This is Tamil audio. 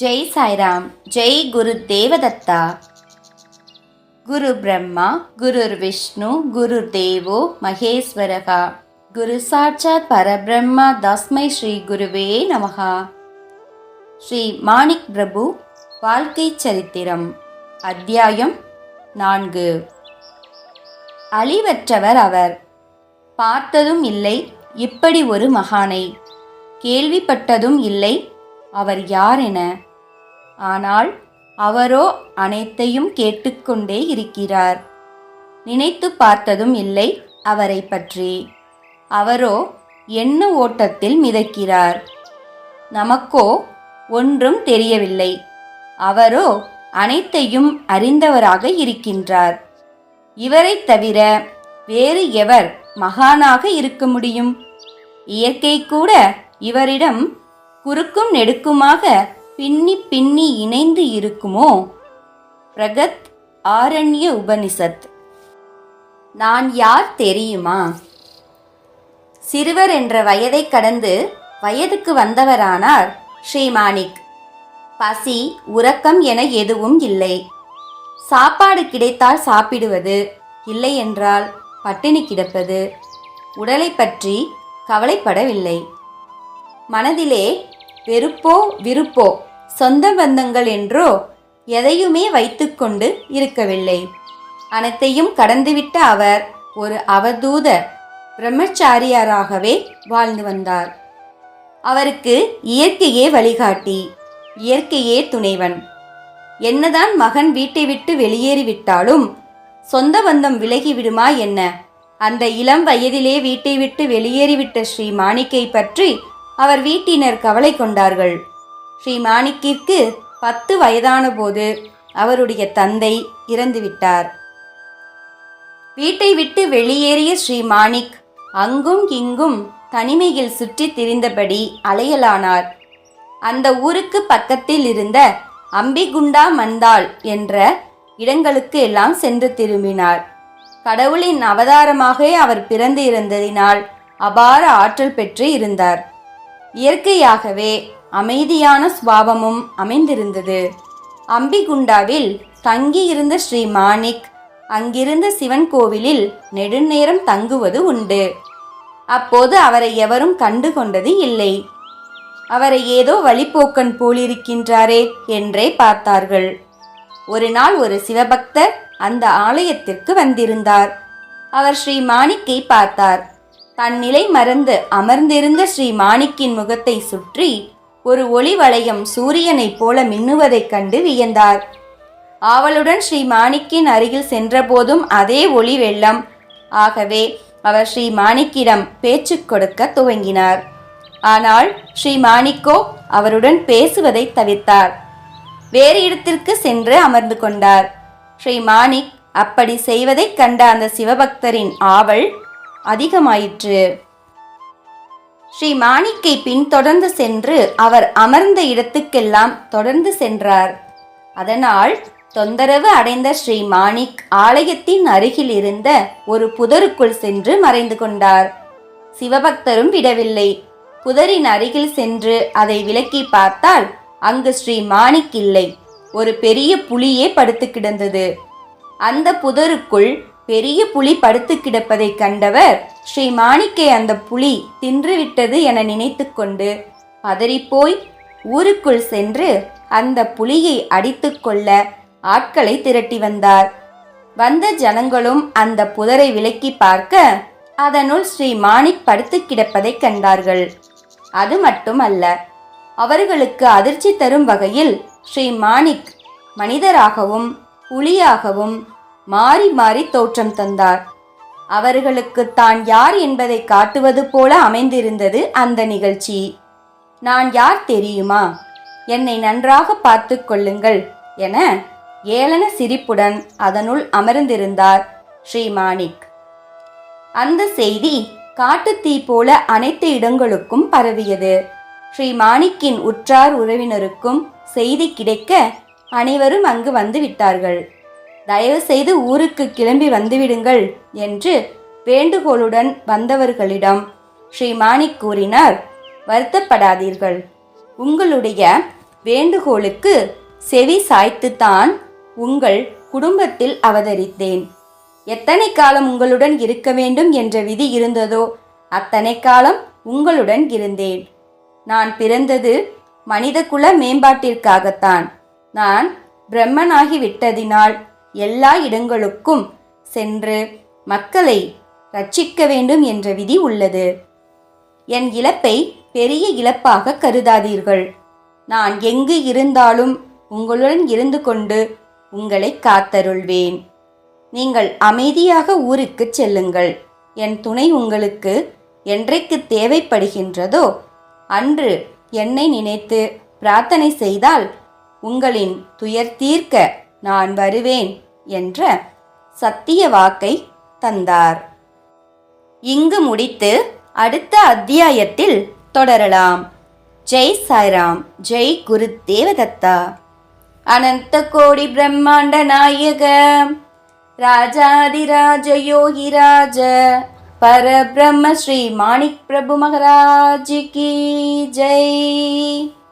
ஜெய் சாய்ராம் ஜெய் குரு தேவதத்தா. குரு பிரம்மா குருர் விஷ்ணு குரு தேவோ மகேஸ்வரகா. குரு சாட்சாத் பரபிரம்மா தஸ்மை ஸ்ரீ குருவே நமகா ஸ்ரீ மாணிக் பிரபு வாழ்க்கை சரித்திரம் அத்தியாயம் நான்கு. அழிவற்றவர் அவர். பார்த்ததும் இல்லை இப்படி ஒரு மகானை. கேள்விப்பட்டதும் இல்லை அவர் யார் என? ஆனால் அவரோ அனைத்தையும் கேட்டுக்கொண்டே இருக்கிறார். நினைத்து பார்த்ததும் இல்லை அவரை பற்றி. அவரோ என்ன ஓட்டத்தில் மிதக்கிறார்? நமக்கோ ஒன்றும் தெரியவில்லை. அவரோ அனைத்தையும் அறிந்தவராக இருக்கின்றார். இவரைத் தவிர வேறு எவர் மகானாக இருக்க முடியும்? இயற்கை கூட இவரிடம் குறுக்கும் நெடுக்குமாக பின்னி பின்னி இணைந்து இருக்குமோ? பிரகத் ஆரண்ய உபனிஷத். நான் யார் தெரியுமா? சிறுவர் என்ற வயதை கடந்து வயதுக்கு வந்தவரானார் ஸ்ரீமானிக் பசி உறக்கம் என எதுவும் இல்லை. சாப்பாடு கிடைத்தால் சாப்பிடுவது இல்லை என்றால் பட்டினி கிடப்பது. உடலை பற்றி கவலைப்படவில்லை. மனதிலே வெறுப்போ விருப்போ சொந்த பந்தங்கள் என்றோ எதையுமே வைத்துக்கொண்டு இருக்கவில்லை. அனைத்தையும் கடந்துவிட்ட அவர் ஒரு அவதூத பிரம்மச்சாரியாராகவே வாழ்ந்து வந்தார். அவருக்கு இயற்கையே வழிகாட்டி இயற்கையே துணைவன். என்னதான் மகன் வீட்டை விட்டு வெளியேறிவிட்டாலும் சொந்த பந்தம் விலகிவிடுமா என்ன? அந்த இளம் வயதிலே வீட்டை விட்டு வெளியேறிவிட்ட ஸ்ரீ மாணிக்கை பற்றி அவர் வீட்டினர் கவலை கொண்டார்கள். ஸ்ரீ மாணிக்கிற்கு பத்து வயதான போது அவருடைய தந்தை இறந்துவிட்டார். வீட்டை விட்டு வெளியேறிய ஸ்ரீ மாணிக் அங்கும் இங்கும் தனிமையில் சுற்றித் திரிந்தபடி அலையலானார். அந்த ஊருக்கு பக்கத்தில் இருந்த அம்பிகுண்டா மந்தாள் என்ற இடங்களுக்கு எல்லாம் சென்று திரும்பினார். கடவுளின் அவதாரமாக அவர் பிறந்து இருந்ததினால் அபார ஆற்றல் பெற்று இருந்தார். இயற்கையாகவே அமைதியான சுபாவமும் அமைந்திருந்தது. அம்பிகுண்டாவில் தங்கியிருந்த ஸ்ரீ மாணிக் அங்கிருந்த சிவன் கோவிலில் நெடுநேரம் தங்குவது உண்டு. அப்போது அவரை எவரும் கண்டு கொண்டது இல்லை. அவரை ஏதோ வழிப்போக்கன் போலிருக்கின்றாரே என்றே பார்த்தார்கள். ஒரு நாள் ஒரு சிவபக்தர் அந்த ஆலயத்திற்கு வந்திருந்தார். அவர் ஸ்ரீ மாணிக்கை பார்த்தார். தன் நிலை மறந்து அமர்ந்திருந்த ஸ்ரீ மாணிக்கின் முகத்தை சுற்றி ஒரு ஒளி வளையம் சூரியனைப் போல மின்னுவதைக் கண்டு வியந்தார். ஆவலுடன் ஸ்ரீ மாணிக்கின் அருகில் சென்றபோதும் அதே ஒளி வெள்ளம். ஆகவே அவர் ஸ்ரீ மாணிக்கிடம் பேச்சு கொடுக்க துவங்கினார். ஆனால் ஸ்ரீ மாணிக்கோ அவருடன் பேசுவதை தவிர்த்தார். வேறு இடத்திற்கு சென்று அமர்ந்து கொண்டார். ஸ்ரீ மாணிக் அப்படி செய்வதைக் கண்ட அந்த சிவபக்தரின் ஆவல் அதிகமாயிற்று. ஸ்ரீ மாணிக்கை பின்தொடர்ந்து சென்று அவர் அமர்ந்த இடத்துக்கெல்லாம் தொடர்ந்து சென்றார். அதனால் தொந்தரவு அடைந்த ஸ்ரீ மாணிக் ஆலயத்தின் அருகில் இருந்த ஒரு புதருக்குள் சென்று மறைந்து கொண்டார். சிவபக்தரும் விடவில்லை. புதரின் அருகில் சென்று அதை விலக்கி பார்த்தால் அங்கு ஸ்ரீ மாணிக் இல்லை. ஒரு பெரிய புலியே படுத்து கிடந்தது. அந்த புதருக்குள் பெரிய புலி படுத்து கிடப்பதை கண்டவர் ஸ்ரீ மாணிக்கை அந்த புலி தின்றுவிட்டது என நினைத்துக்கொண்டு பதறிப்போய் ஊருக்குள் சென்று அந்த புலியை அடித்துக்கொள்ள ஆட்களை திரட்டி வந்தார். வந்த ஜனங்களும் அந்த புதரை விலக்கி பார்க்க அதனுள் ஸ்ரீ மாணிக் படுத்து கிடப்பதை கண்டார்கள். அது மட்டுமல்ல அவர்களுக்கு அதிர்ச்சி தரும் வகையில் ஸ்ரீ மாணிக் மனிதராகவும் புலியாகவும் மாறி மாறி தோற்றம் தந்தார். அவர்களுக்கு தான் யார் என்பதை காட்டுவது போல அமைந்திருந்தது அந்த நிகழ்ச்சி. நான் யார் தெரியுமா? என்னை நன்றாக பார்த்து கொள்ளுங்கள் என ஏளன சிரிப்புடன் அதனுள் அமர்ந்திருந்தார் ஸ்ரீ மாணிக் அந்த செய்தி காட்டுத்தீ போல அனைத்து இடங்களுக்கும் பரவியது. ஸ்ரீ மாணிக்கின் உற்றார் உறவினருக்கும் செய்தி கிடைக்க அனைவரும் அங்கு வந்து விட்டார்கள். தயவு செய்து ஊருக்கு கிளம்பி வந்துவிடுங்கள் என்று வேண்டுகோளுடன் வந்தவர்களிடம் ஸ்ரீமானி கூறினார். வருத்தப்படாதீர்கள். உங்களுடைய வேண்டுகோளுக்கு செவி சாய்த்துத்தான் உங்கள் குடும்பத்தில் அவதரித்தேன். எத்தனை காலம் உங்களுடன் இருக்க வேண்டும் என்ற விதி இருந்ததோ அத்தனை காலம் உங்களுடன் இருந்தேன். நான் பிறந்தது மனிதகுல மேம்பாட்டிற்காகத்தான். நான் பிரம்மனாகி விட்டதினால் எல்லா இடங்களுக்கும் சென்று மக்களை ரட்சிக்க வேண்டும் என்ற விதி உள்ளது. என் இழப்பை பெரிய இழப்பாக கருதாதீர்கள். நான் எங்கு இருந்தாலும் உங்களுடன் இருந்து கொண்டு உங்களை காத்தருள்வேன். நீங்கள் அமைதியாக ஊருக்குச் செல்லுங்கள். என் துணை உங்களுக்கு என்றைக்கு தேவைப்படுகின்றதோ அன்று என்னை நினைத்து பிரார்த்தனை செய்தால் உங்களின் துயர் தீர்க்க நான் வருவேன். என்ற சத்திய வாக்கை தந்தார். இங்கு முடித்து அடுத்த அத்தியாயத்தில் தொடரலாம். ஜெய் சாய்ராம் ஜெய் குரு தேவதத்தா. அனந்த கோடி பிரம்மாண்ட நாயக. ராஜாதிராஜ யோகிராஜ பரபிரம்ம ஸ்ரீ மாணிக் பிரபு மகராஜ் கி. ஜெய்.